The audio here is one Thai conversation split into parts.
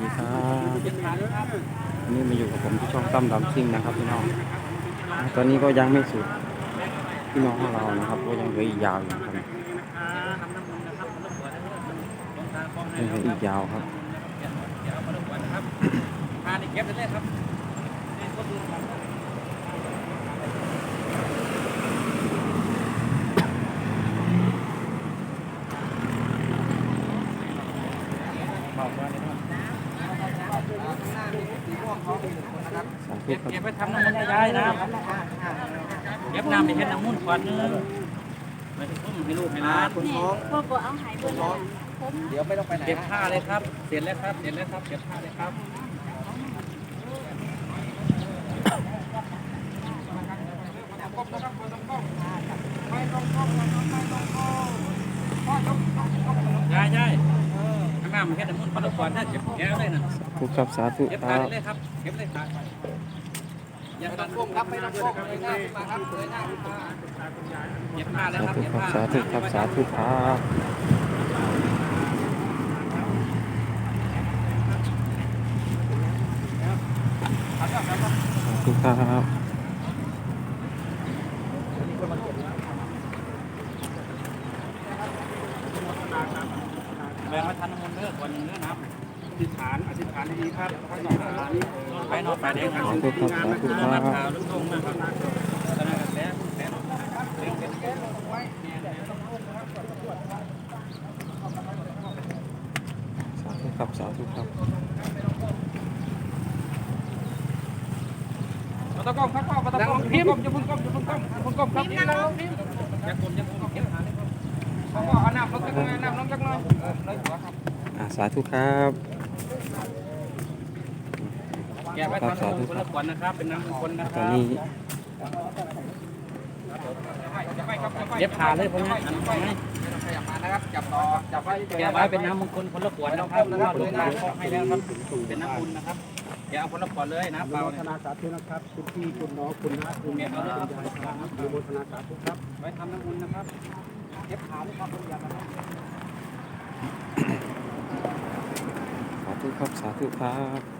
ดีครับวันนี้มาอยู่กับผมที่ช่องตั้มดำซิ่งนะครับพี่น้อง ตอนนี้ก็ยังไม่สุดพี่น้องของเรานะครับ ก็ยังเหลืออีกยาวอยู่ครับยังเหลืออีกยาวครับทานเก็บได้เลยครับ สาธุ ครับ เก็บไปทำน้ำมันต์ย้ายนะเก็บน้ำไปเฮ็ดน้ำมันต์ก่อนนึงไปทุ่มให้ลูกให้หลานนี่พ่อบอกเอาหายเบอร์แล้วผมเดี๋ยวไม่ต้องไปไหนเก็บผ้าเลยครับ เสร็จแล้วครับ เสร็จแล้วครับเก็บผ้าเลยครับยายยายข้างห น้ามันแค่น้ำมันต์พอดก่อนถ้าเก็บแก้วเลยนะทุกครับสาธุเก็บคผ้ารับ เลยครับเก็บเลยครับอย่าตัดก้มครับไม่ต้องก้มเลยหน้าขึ้นมาครับเลยหน้าขึ้นมาเก็บผ้าเลยสาครับธุเก็บครับผ้าสาธุครับสาธุครับสาธุครับแบ่งไว้ทันน้ำมันต์เด้อก่อนหนึ่งเด้อน้ำอธิษฐานอธิษฐานดีๆครับพระสงฆ์ฐาน ไปนอนไปเด็กครับสาธุครับสาธุคนัรักบข่าวลุงทงนะครับตอนนั้นกระแสแสเก็บไว้สาธุครับสาธุครับตะกองครับพ่อตะกองพิมพ์อย่าเพิ่งก้มอย่าเพิ่งก้มอย่าเพิ่งก้มครับพิมพ์นะพิมพ์อย่าก้มอย่าเพิ่งก้มเก็บหาเลยครับพ่อเอาน้ำลงจักหน่อยน้ำลงจักหน่อยเออเลยหัวครับอ่าสาธุครับ แกะไว้ทำน้ำมันต์คนละขวดนะครับ เป็นน้ำมงคลนะคตอรันบนี้เย็บขาเลยพวกนี้อันนี้ขยับมานะครับจับต่อจับไว้แกะไว้เป็นน้ำมงคลคนละขวดนะครับแล้วก็ลงน้ำให้แล้วครับ เป็นน้ำบุญนะครับแกะเอาคนละขวดเลยน้ำเปล่าโมทนาสาธุนะครับคุณพี่คุณน้องคุณน้าคุณแม่คุณยายครับอนุโมทนาสาธุครับไว้ทำน้ำบุญนะครับเย็บขาด้วยความละเอียดนะครับ สาธุครับสาธุครับ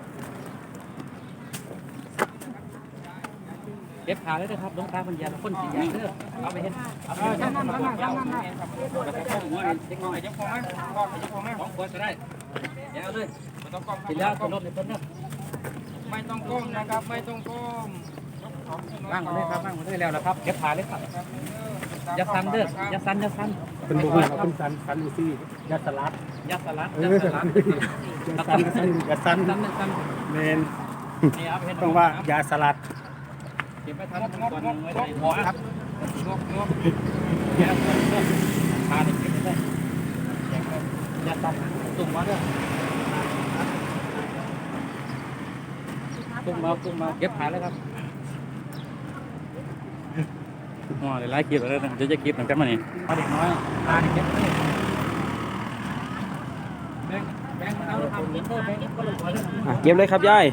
เย็บขาเลยนะครับลงตาคนยาคนสียาเด้อเอาไปเห็นเอาไปเห็นนั่นนั่นนั่นนั่นนั่นแล้วก็ข้องหัวเล็กน้อยยับคอไหมคอยับคอไหมของขวดก็ได้แกะเอาเลยไม่ต้องก้มทีแล้วรถในเพิ่นเด้อไม่ต้องก้มนะครับ ไม่ต้องก้มว่างมาเลยครับว่างมาเลยแล้วนะครับเก็บขาเลยครับอย่าสั่นเด้ออย่าสั่นอย่าสั่นเป็นบุคคลเป็นสันสันอูซี่ยัดสลัดอย่าสลัดเออย่าอสลัดยัดสันสันยัดสันสั่นสั่นเมนนี่เอาไปเห็นต้องว่ายาสลัด เก็บไปทำก่อนไว้ในหัวครับงบงบแกะขาเนี่ยเก็บไปเลยอย่าสั่นตุ่มมาเด้อตุ่มมาตุ่มมาเก็บขาเลยครับอ๋อไล่คลิปแล้วนะจะจะคลิปหนังกันมานี่มาเด็กน้อยตาเนี่ยเก็บเลยแบงแบงเอาทำเก็บเพิ่มแบงก็ลงหัวเลยอ่เก็บเลยครับยาย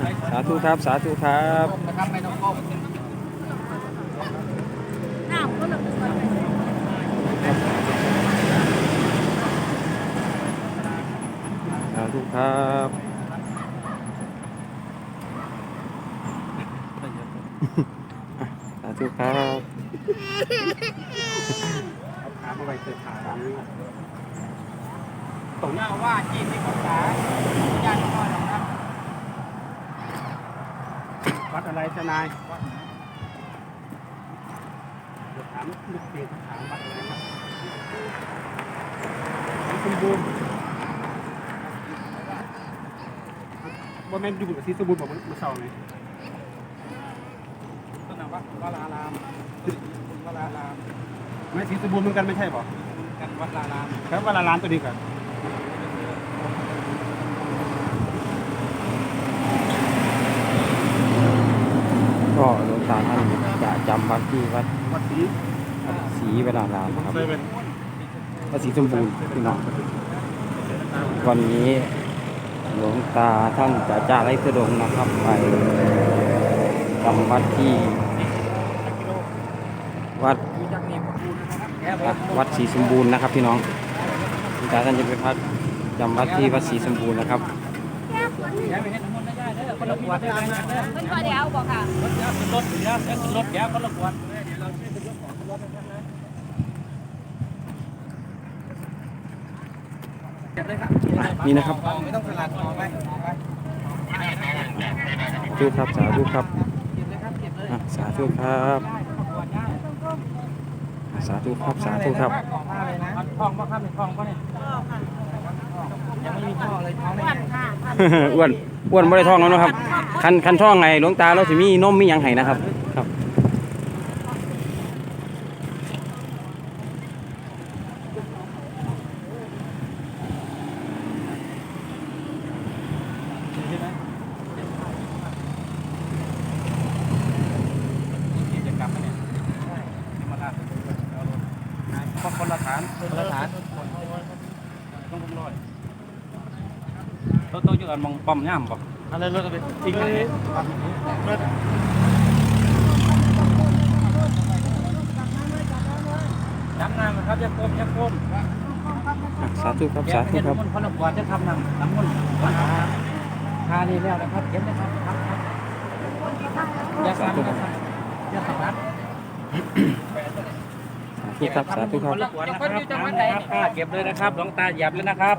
ส่สาธุครับ สาธุครับนะครับไม่ต้องก้มน้ำก็ลงไปก่อนสาธุครับสาธุครับขามาไว้เกิดขาตรงหน้าว่าจีนที่ภาษาญาติน้อยนะครับ วัดอะไรทนายถามลูกเปียกถามวัดอะไรครับสมบูรณ์ว่าแม่นอยู่กับที่สมบูรณ์บอกมันมาเศร้าไงต้นวัดวลารามวลารามไม่สีสมบูรณ์เหมือนกันไม่ใช่ป่ะกันวัดลารามครับว่าละล้านตัวนี้กัน ก็หลวงตาท่านจะจำ วัดที่วัดวัดสีศรีเวลารามครับเคยเป็นวัดศรีสมบูรณ์พี่น้องวันนี้หลวงตาท่านจะจาไรทุดงค์นะครับไปจำวัดที่ วัดอยู่จากนี้ผมดูนะครับแค่ผอะมวัดศรีสมบูรณ์นะครับพี่น้องหลวงตาท่านจะไปพักจำวัดที่วัดศรีสมบูรณ์นะครับ คนละขวดได้ไหมเด้อเพิ่นก็เดี๋ยวบอกค่ะรถยาขึ้นรถเดี๋ยวเดี๋ยวขึ้นรถแก้วคนละขวดเดี๋ยวเราช่วยเป็นเรื่องของรถนะครับนะเก็บเลยครับนี่นะครับไม่ต้องสลัดออกไปออกไปสาธุครับสาธุครับเก็บเลยครับเก็บเลยอะสาธุครับขวดได้สาธุครับสาธุครับของผ้าเลยนะทองป่ะครับเป็นทองป่ะเนี่ย ยังไม่มีทองเลยทองไม่อ้วนค่ะอ้วนอ้วนบ่ได้ท้องแล้วเนาะครับ คันคันท้องไงหลวงตาเราสิมีนมมีหยังให้นะครับครับ ใช่ไหมกิจกรรมเนี่ยใช่มาลาคนคนละฐานคนละฐาน ต้องลอยตัวตัวอยู่อันมองป้อมย่ำป่ะอะไรรถไปทิ้งเลยจับน้ำครับจะก้มจะก้มสาธุครับสาธุครับน้ำมันต์คนละขวดจะทำน้ำน้ำมันต์วันหาทานี่แล้วนะครับเก็บนะครับครับครับอย่าสั่นนะครับอย่าสั่นครับ ธุครับสาธุครับคนละขวดนะครับน้ำนะครับป้าเก็บเลยนะครับหลวงตาเหยียบเลยนะครับ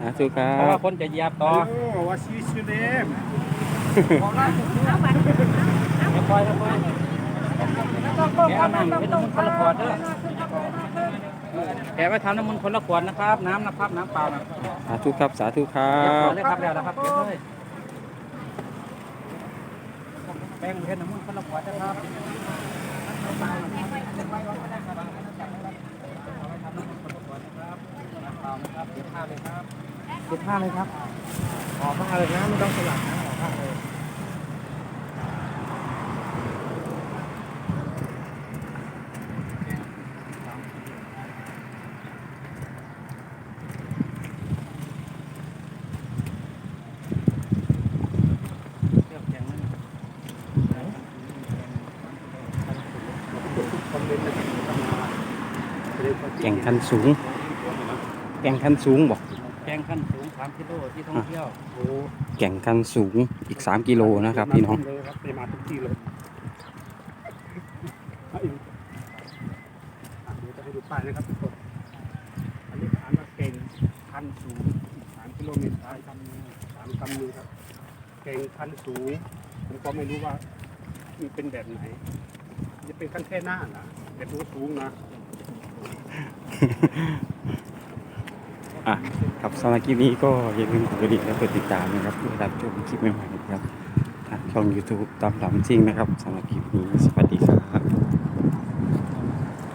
สาธุครัเพราะว่าบคนจะเหยียบต่อโอ้ว่าชีสยูเดมอย่าปล่อยอย่าปล่อยแกเอาน้ำเป็นน้ำมันต์คนละขวดเด้อแกไปทำน้ำมันต์คนละขวดนะครับ น้ำนะครับ น้ำเปล่านะสาธุครับสาธุครัเก็บบเลยครับแล้วนะครับเก็บเลยแป้งเพชรน้ำมันต์คนละขวดนะครับ เก็บผ้าเลยครับ เก็บผ้าเลยครับออกผ้าเลยนะไม่ต้องสลับนะออกผ้าเลยเที่ยวแข่งนั่นแก่งคันสูง แก่งคันสูงบอก แข่งขั้นสูง3กิโลที่ท่องเที่ยวโอ้แก่งคันสูงอีก 3 กิโลนะครับ พี่น้อง เลยครับไปมาทุกที่เลยอะอีกอะเดี๋ยวจะให้ดูป้ายนะครับทุกคนอันนี้อ่านว่าเก่งคันสูงสามกิโลเมตรสามคำมือสามคำมือครับเก่งคันสูงผมก็ไม่รู้ว่ามันเป็นแบบไหนจะเป็นขั้นแค่หน้านะแต่ตัวสูงนะ อะครับสำหรับคลิปนี้ก็อย่าลืมกดติดตามและกดติดตามนะครับเพื่อรับชมคลิปใหม่ๆนะครับทางช่อง YouTube ตามหลังจริงนะครับสำหรับคลิปนี้สวัสดีครับ